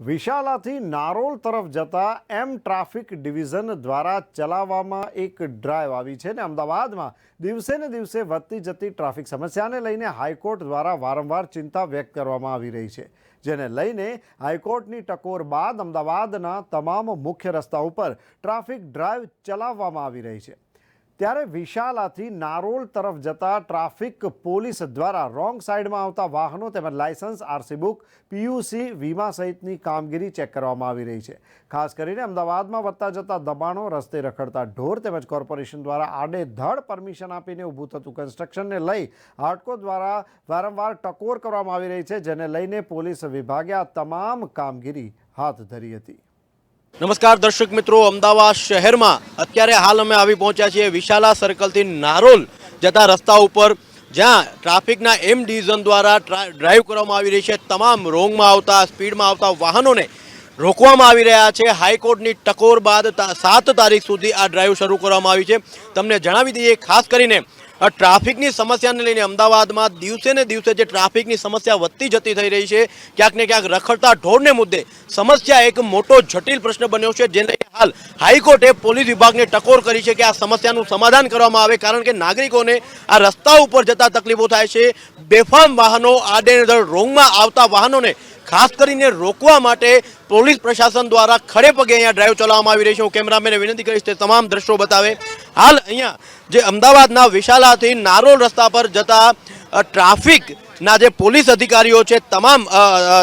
વિશાલાથી નારોલ તરફ જતા એમ traffic division દ્વારા ચલાવવામાં એક ડ્રાઈવ આવી છે ને અમદાવાદમાં દિવસે ને દિવસે વધતી જતી ટ્રાફિક સમસ્યાને લઈને હાઈકોર્ટ દ્વારા વારંવાર ચિંતા વ્યક્ત કરવામાં આવી રહી છે, જેને લઈને હાઈકોર્ટની ટકોર બાદ અમદાવાદના તમામ મુખ્ય રસ્તા ઉપર ટ્રાફિક ડ્રાઈવ ચલાવવામાં આવી રહી છે. ત્યારે વિશાલાથી નારોલ તરફ જતા ટ્રાફિક પોલીસ દ્વારા રોંગ સાઈડમાં આવતા વાહનો તેમજ લાયસન્સ, આરસી બુક, પીયુસી, વીમા સહિતની કામગીરી ચેક કરવામાં આવી રહી છે. ખાસ કરીને અમદાવાદમાં વધતા જતા દબાણો, રસ્તે રખડતા ઢોર તેમજ કોર્પોરેશન દ્વારા આડેધડ પરમિશન આપીને ઊભું થતું કન્સ્ટ્રક્શનને લઈ હાડકો દ્વારા વારંવાર ટકોર કરવામાં આવી રહી છે, જેને લઈને પોલીસ વિભાગે આ તમામ કામગીરી હાથ ધરી હતી. નમસ્કાર દર્શક મિત્રો, અમદાવાદ શહેરમાં અત્યારે હાલ અમે આવી પહોંચ્યા છીએ વિશાલા સર્કલથી નારોલ, જતા રસ્તા ઉપર, જ્યાં ટ્રાફિકના એમ ડિવિઝન દ્વારા ડ્રાઈવ કરવામાં આવી રહી છે. તમામ રોંગમાં આવતા, સ્પીડમાં આવતા વાહનોને રોકવામાં આવી રહ્યા છે. હાઈકોર્ટની ટકોર બાદ સાત તારીખ સુધી આ ડ્રાઈવ શરૂ કરવામાં આવી છે. તમને જણાવી દઈએ, ખાસ કરીને ટ્રાફિકની સમસ્યાને લઈને અમદાવાદમાં દિવસે ને દિવસે જે ટ્રાફિકની સમસ્યા વધતી જતી થઈ રહી છે, ક્યાંક ને ક્યાંક રખડતા ઢોરને મુદ્દે સમસ્યા એક મોટો જટિલ પ્રશ્ન બન્યો છે, જેને હાલ હાઈકોર્ટે પોલીસ વિભાગને ટકોર કરી છે કે આ સમસ્યાનું સમાધાન કરવામાં આવે કારણ કે નાગરિકોને આ રસ્તા ઉપર જતા તકલીફો થાય છે. બેફામ વાહનો આડેધડ રોંગમાં આવતા વાહનોને ખાસ કરીને રોકવા માટે પોલીસ પ્રશાસન દ્વારા ખડે પગે અહીંયા ડ્રાઈવ ચલાવવામાં આવી રહી છે. હું કેમેરામેને વિનંતી કરીશ તે તમામ દ્રશ્યો બતાવે. હાલ અહીંયા જે અમદાવાદના વિશાલાથી નારોલ રસ્તા પર જતા ટ્રાફિકના જે પોલીસ અધિકારીઓ છે, તમામ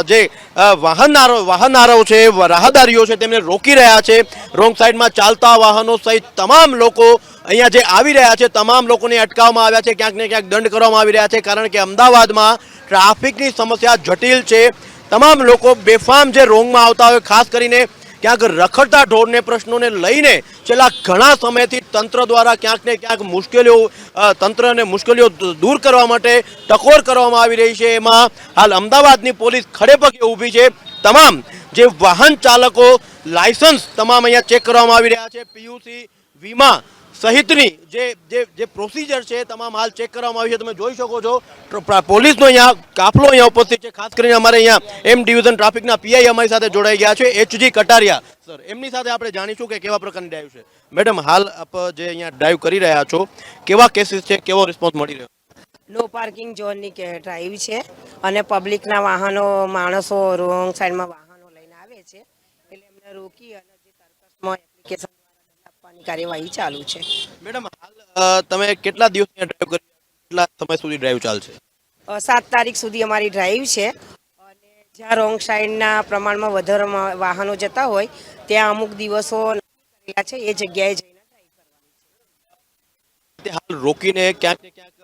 જે અ, વાહનદારો વાહનદારો છે રાહદારીઓ છે તેમને રોકી રહ્યા છે. રોંગ સાઈડમાં ચાલતા વાહનો સહિત તમામ લોકો અહીંયા જે આવી રહ્યા છે તમામ લોકોને અટકાવવામાં આવ્યા છે. ક્યાંક ને ક્યાંક દંડ કરવામાં આવી રહ્યા છે કારણ કે અમદાવાદમાં ટ્રાફિકની સમસ્યા જટિલ છે. તમામ લોકો બેફામ જે રોંગમાં આવતા હોય ખાસ કરીને ક્યાંક રખડતા ઢોરને પ્રશ્નોને લઈને છેલ્લા ઘણા સમયથી તંત્ર દ્વારા ક્યાંક ને ક્યાંક મુશ્કેલીઓ તંત્રને મુશ્કેલીઓ દૂર કરવા માટે ટકોર કરવામાં આવી રહી છે. એમાં હાલ અમદાવાદની પોલીસ ખડેપગે ઊભી છે. તમામ જે વાહન ચાલકો, લાયસન્સ તમામ અહીંયા ચેક કરવામાં આવી રહ્યા છે. પીયુસી વીમા સહિતની જે જે જે પ્રોસિજર છે તમામ હાલ ચેક કરવામાં આવી છે. તમે જોઈ શકો છો. પોલીસનો અહીંયા કાફલો અહીંયા ઉપસ્થિત છે. ખાસ કરીને અમારે અહીંયા એમ ડિવિઝન ટ્રાફિકના પીઆઈ અમારી સાથે જોડાઈ ગયા છે. એચજી કટારિયા. સર એમની સાથે આપણે જાણીશું કે કેવા પ્રકારની ડ્રાઈવ છે. મેડમ હાલ આપ જે અહીંયા ડ્રાઈવ કરી રહ્યા છો, કેવા કેસીસ છે, કેવો રિસ્પોન્સ મળી રહ્યો? નો પાર્કિંગ ઝોનની ડ્રાઈવ છે. અને પબ્લિકના વાહનો, માણસો રોંગ સાઈડમાં વાહનો લઈને આવે છે. એટલે એમને રોકી અને જે તરકસમાં એપ્લિકેશન આપવાની કાર્યવાહી ચાલુ છે. મેડમ હાલ તમે કેટલા દિવસ ડ્રાઈવ કરી કેટલા સમય સુધી ડ્રાઈવ ચાલશે? સાત તારીખ સુધી અમારી ડ્રાઈવ છે. અને જ્યાં રોંગ સાઈડના પ્રમાણમાં વધારે વાહનો જતા હોય ત્યાં અમુક દિવસો કરેલા છે એ જગ્યાએ જઈને ડ્રાઈવ કરવાની હાલ રોકીને ક્યાંક ને ક્યાંક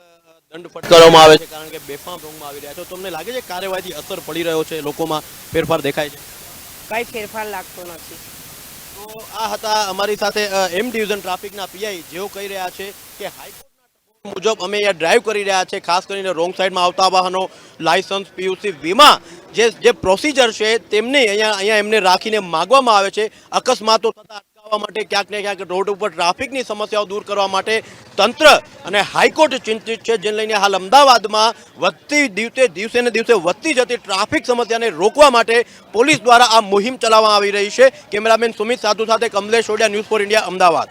દંડ ફટકારવામાં આવે છે કારણ કે બેફામ રોંગમાં આવી રહ્યા છે. તમને લાગે છે કાર્યવાહીથી અસર પડી રહ્યો છે? લોકોમાં ફેરફાર દેખાય છે? કાંઈ ફેરફાર લાગતો નથી. તો આ હતા અમારી સાથે એમ ડિવિઝન ટ્રાફિકના પીઆઈ જેઓ કહી રહ્યા છે કે હાઈકોર્ટના મુજબ અમે અહીંયા ડ્રાઈવ કરી રહ્યા છે, ખાસ કરીને રોંગ સાઈડમાં આવતા વાહનો લાયસન્સ પીયુસી વીમા જે જે પ્રોસિજર છે, તેમને અહીંયા અહીંયા એમને રાખીને માગવામાં આવે છે. અકસ્માતો થતા અટકાવવા માટે ક્યાંક ને ક્યાંક રોડ ઉપર ટ્રાફિકની સમસ્યાઓ દૂર કરવા માટે તંત્ર અને હાઈકોર્ટ ચિંતિત છે, જેને લઈને હાલ અમદાવાદમાં વધતી દિવસે દિવસે ને દિવસે વધતી જતી ટ્રાફિક સમસ્યાને રોકવા માટે પોલીસ દ્વારા આ મુહિમ ચલાવવામાં આવી રહી છે. કેમેરામેન સુમિત સાધુ સાથે Kamlesh Odiya, news for India, Ahmedabad.